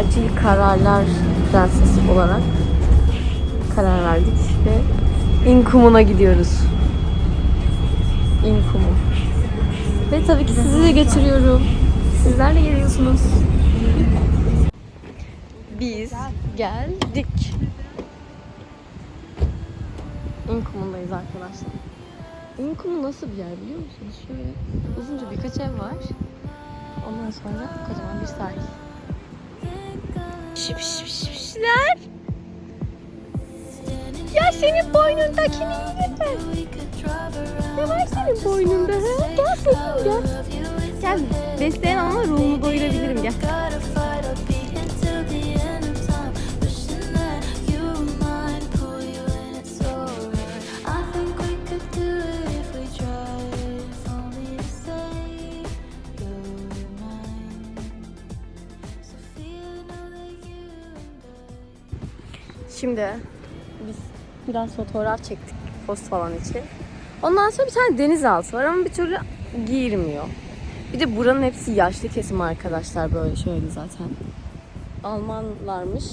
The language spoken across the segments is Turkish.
acil kararlar prensesi olarak karar verdik ve İnkum'una gidiyoruz. İnkum'u. Ve tabii ki sizi de götürüyorum. Sizler de geliyorsunuz. Biz geldik. İnkum'undayız arkadaşlar. İnkum nasıl bir yer biliyor musunuz? Şöyle uzunca birkaç ev var. Ondan sonra kocaman bir sahil. Şıp şıp şıp şıplar. Ya senin boynundaki nedir? We could drive around. Ne var senin boynunda? Ha? Gel bakayım gel. Gel. Besleyen ama Şimdi biz biraz fotoğraf çektik post falan için. Ondan sonra bir tane denizaltı var ama bir türlü girmiyor. Bir de buranın hepsi yaşlı kesim arkadaşlar böyle şöyle zaten. Almanlarmış.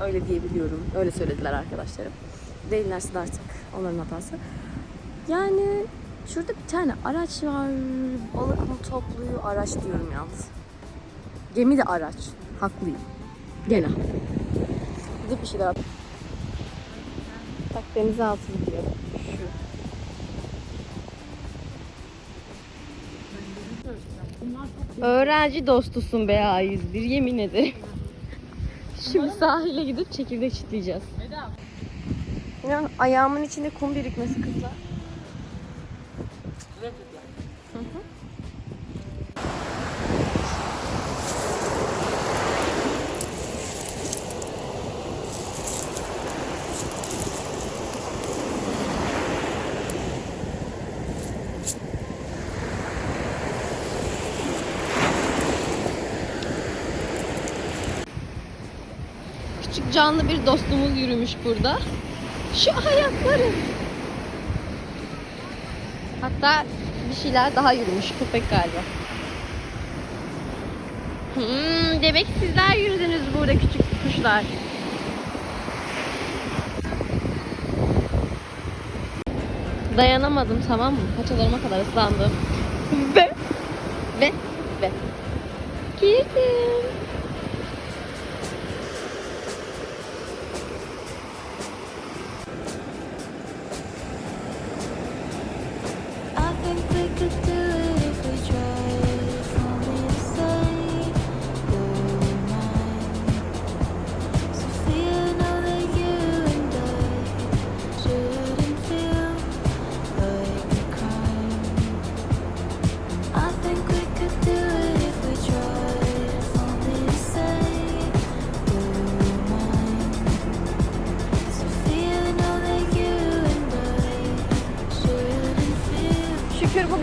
Öyle diyebiliyorum. Öyle söylediler arkadaşlarım. Değillerse de artık onların hatası. Yani şurada bir tane araç var. Balık mı topluyor? Araç diyorum yalnız. Gemi de araç. Haklıyım. Gene. Gidip bir şeyler yap. Bak denizaltı gidiyor. Şu. Öğrenci dostusun be A101 yemin ederim. Şimdi sahile gidip çekirdek çitleyeceğiz. Ya, ayağımın içinde kum birikmesi kızlar. Hı hı. Küçük canlı bir dostumuz yürümüş burada. Şu ayakları. Hatta bir şeyler daha yürümüş. Köpek galiba. Hmm, demek sizler yürüdünüz burada küçük kuşlar. Dayanamadım tamam mı? Paçalarıma kadar ıslandım. Ve ve ve girdim.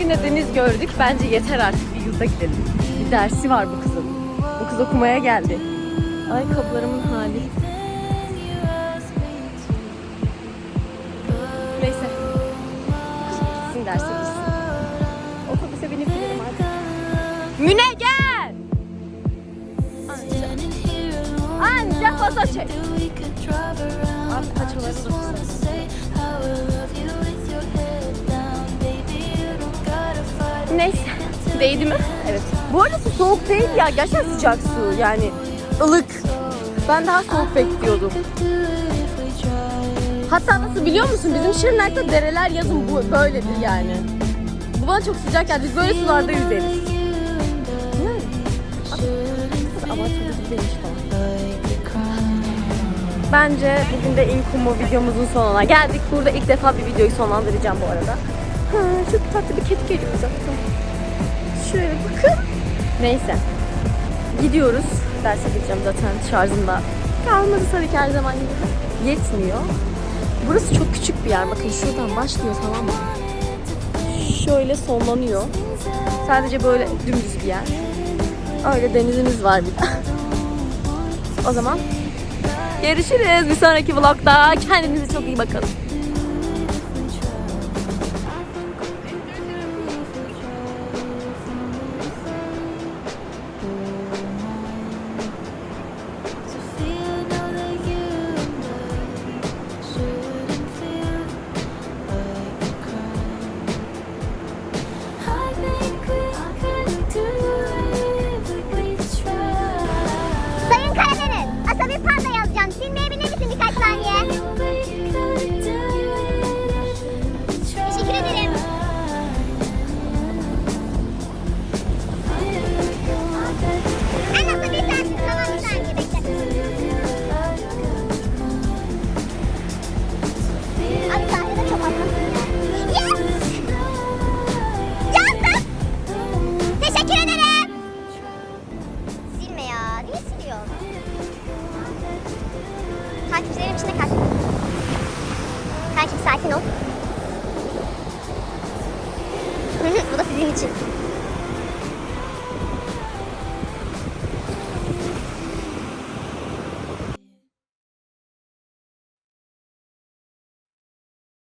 De deniz gördük. Bence yeter artık bir yurda gidelim. Bir dersi var bu kızın. Bu kız okumaya geldi. Ayakkabılarımın hali. Neyse. Gitsin derse gitsin. Otobüse binip gidelim artık. Müne gel! Anca, anca fazla çek. Abi paçaları da Neyse. Değdi mi? Evet. Bu arada su soğuk değil ya. Gerçekten sıcak su. Yani ılık. Ben daha soğuk bekliyordum. Hatta nasıl biliyor musun? Bizim Şırnak'ta dereler yazın bu böyledir yani. Bu bana çok sıcak geldi. Biz böyle sularda yüzeriz. Abartılı değilmiş falan. Bence bugün de Inkumu videomuzun sonuna geldik. Burada ilk defa bir videoyu sonlandıracağım bu arada. Ha, çok tatlı bir kedi geliyor zaten. Şöyle bakın. Neyse. Gidiyoruz. Derse gideceğim zaten şarjımda. Kalmadı tabii ki her zaman gibi. Yetmiyor. Burası çok küçük bir yer. Bakın şuradan başlıyor tamam mı? Şöyle sonlanıyor. Sadece böyle dümdüz bir yer. Öyle denizimiz var bir de. o zaman görüşürüz bir sonraki vlogda. Kendinize çok iyi bakın. 그 렇?